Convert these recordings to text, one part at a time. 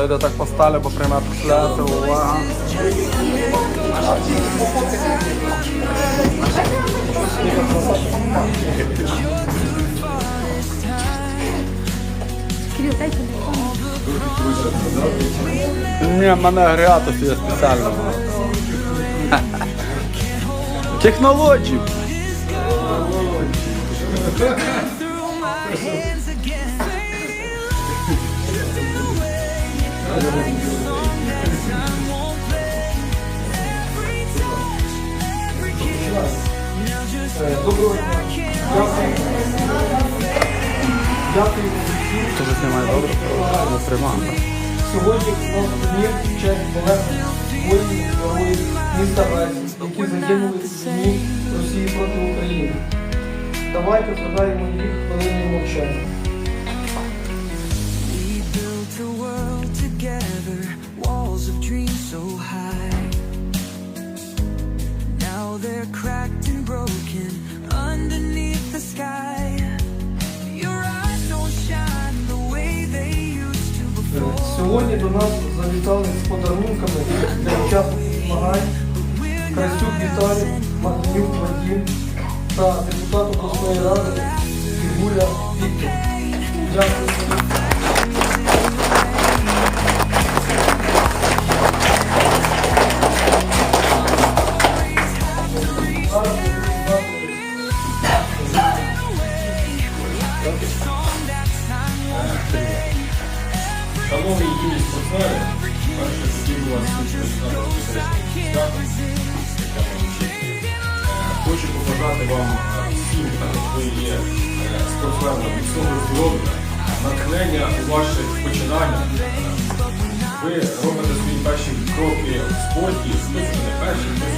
йде так поставлю, бо прямо пішляти, увага. Кирил. Ні, мене агрегатус є спеціально. Технології. Доброго дня. Дякую. Дуже знімає добре, не тримає. Сьогодні у нас дні честь полеглих воїнів героїв міста Лесі, які загинули в війні Росії проти України. Давайте згадаємо їх хвилиною мовчання. Now they're cracked and broken underneath the sky. Your eyes don't shine the way they used to Е, before. Сьогодні до нас завітали з подарунками для учасників змагань Красюк Віталій, Мартинюк Вадим та депутат обласної ради Фігуля Віктор. Дякую. Вам е, всім, як ви є е, спортсменами, міцного здоров'я, натхнення у ваших починаннях. Е, Ви робите свої перші кроки в спорті, хтось вже не перший, хтось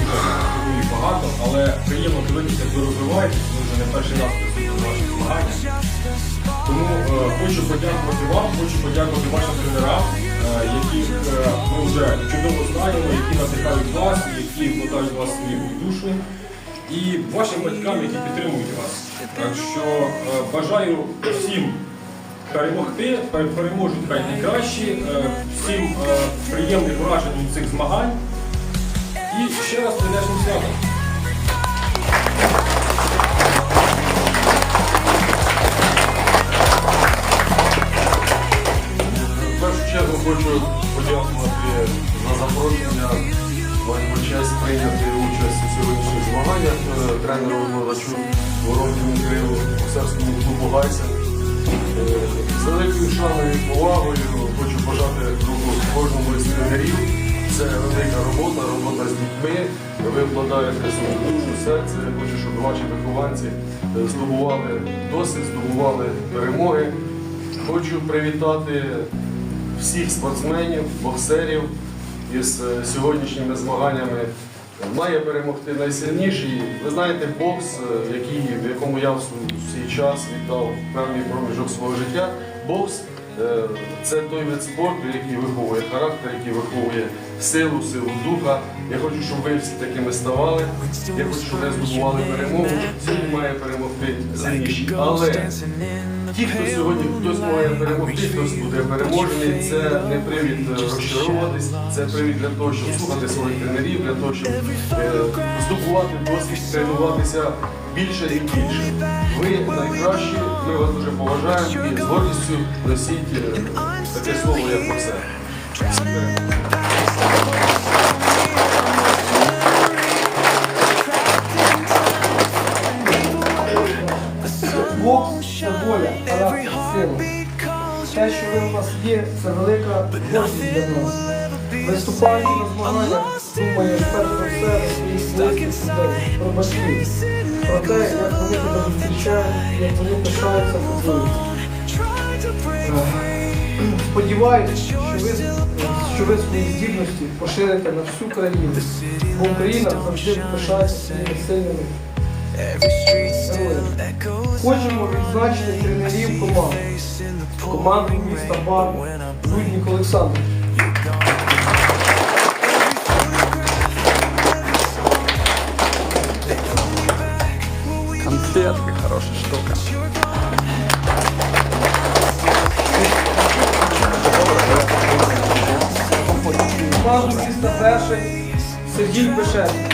багато, але приємно дивитися, як ви розвиваєтесь, ви вже не перший раз присутні на ваших змаганнях. Тому е, хочу подякувати вам, хочу подякувати вашим тренерам, е, яких е, ми вже чудово знаємо, які надихають вас, які вкладають вас свою душу, і вашим батькам, які підтримують вас. Так що е, бажаю всім перемогти, переможуть хай найкращі, е, всім е, приємних вражень від цих змагань. І ще раз прийдешнім святом. Першу чергу хочу подякувати за запрошення. Маємо честь прийняти участь у сьогоднішніх змаганнях е, тренеру викладачу Воронкину Кирилу Косарському клубу Гайся. Е, З великою шаною і повагою хочу пожати руку кожному із тренерів. Це велика робота, робота з дітьми. Ви вкладаєте свою душу, серце. Я хочу, щоб ваші вихованці е, здобували досвід, здобували перемоги. Хочу привітати всіх спортсменів, боксерів із е, сьогоднішніми змаганнями. Має перемогти найсильніший. Ви знаєте, бокс, е, який, в якому я в свій- час віддав певний проміжок свого життя. Бокс е, це той вид спорту, який виховує характер, який виховує силу, силу духа. Я хочу, щоб ви всі такими ставали. Я хочу, щоб ви здобували перемогу. Сьогодні має перемогти сильніший. Але Ті, хто сьогодні хтось має перемогти, хтось буде переможений, це не привід е, розчаровуватись, це привід для того, щоб слухати своїх тренерів, для того, щоб е, здобувати досвід, тренуватися більше і більше. Ви найкращі, ми вас дуже поважаємо і з гордістю носіть е, таке слово, як боксер. Бокс Те, що ви у нас є, це велика гордість для нас. Виступаючи на змаганнях, думаєш перш за все про своїх близьких людей, про батьків, про те, як вони тебе зустрічають, як вони пишаються тобою. Сподіваюся, що ви, що ви свої здібності поширите на всю країну, бо Україна завжди пишається своїми сильними героями. Хочемо відзначити тренерів команд. Команду міста Бар, Буднік Олександр. Конфетка, хорошая штука. команду міста перший Сергій Пешетний.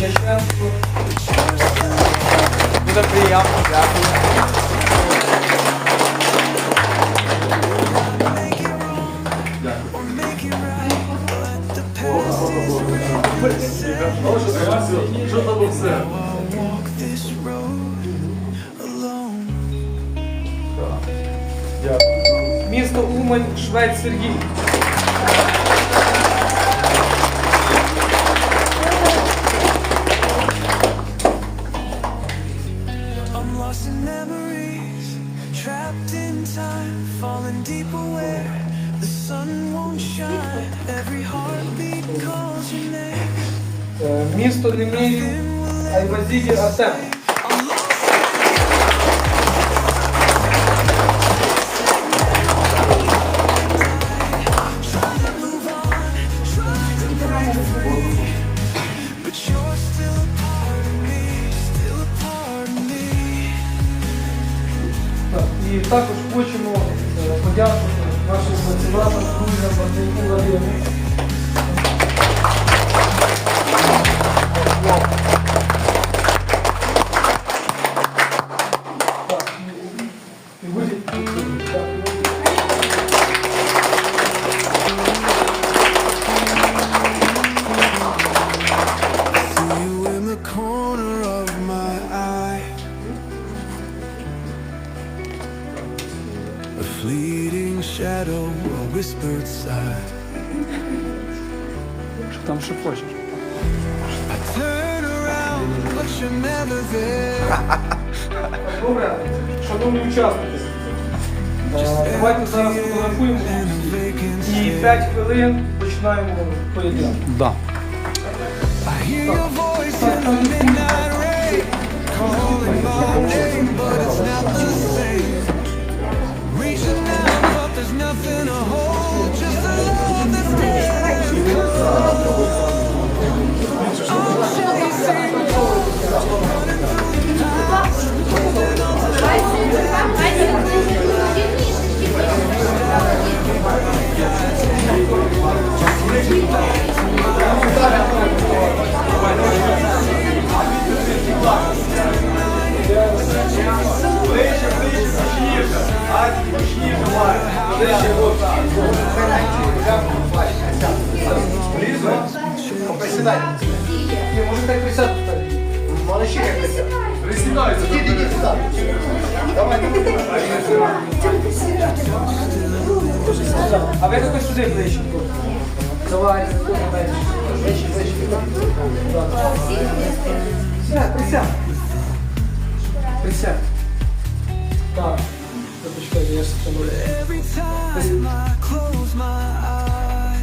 Єлісів Дяченко. Приємно, дякую. Місто Умань, Швець Сергій. in time, falling deeper where the sun won't shine. Every heartbeat calls your name. Е, Місто Немирів Айвазіді Артем. Whispered sigh. Що там ще хочеш? I turn around, but you're never there. Так, Добре, шановні учасники, е, давайте зараз фотографуємо vacant і 5 хвилин починаємо поєдинок. Да. I hear your voice in the midnight rain, calling my name, but it's not the same. Ні, може так присядку Присідаються. А ви якось сюди ближче. Давай, ближче. Присядь, присядь. Присядь. Так. every time i close my eyes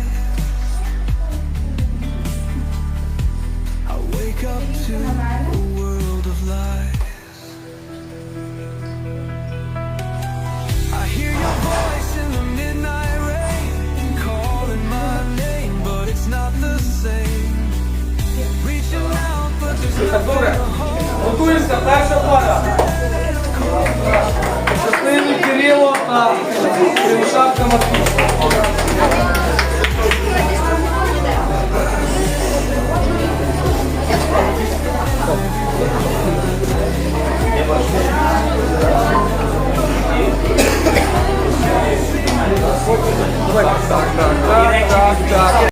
i wake up to the world of light i Kapışma gerçekten Dobra, montujesz ta pierwsza para. Кирило та Кривошапка Матвій.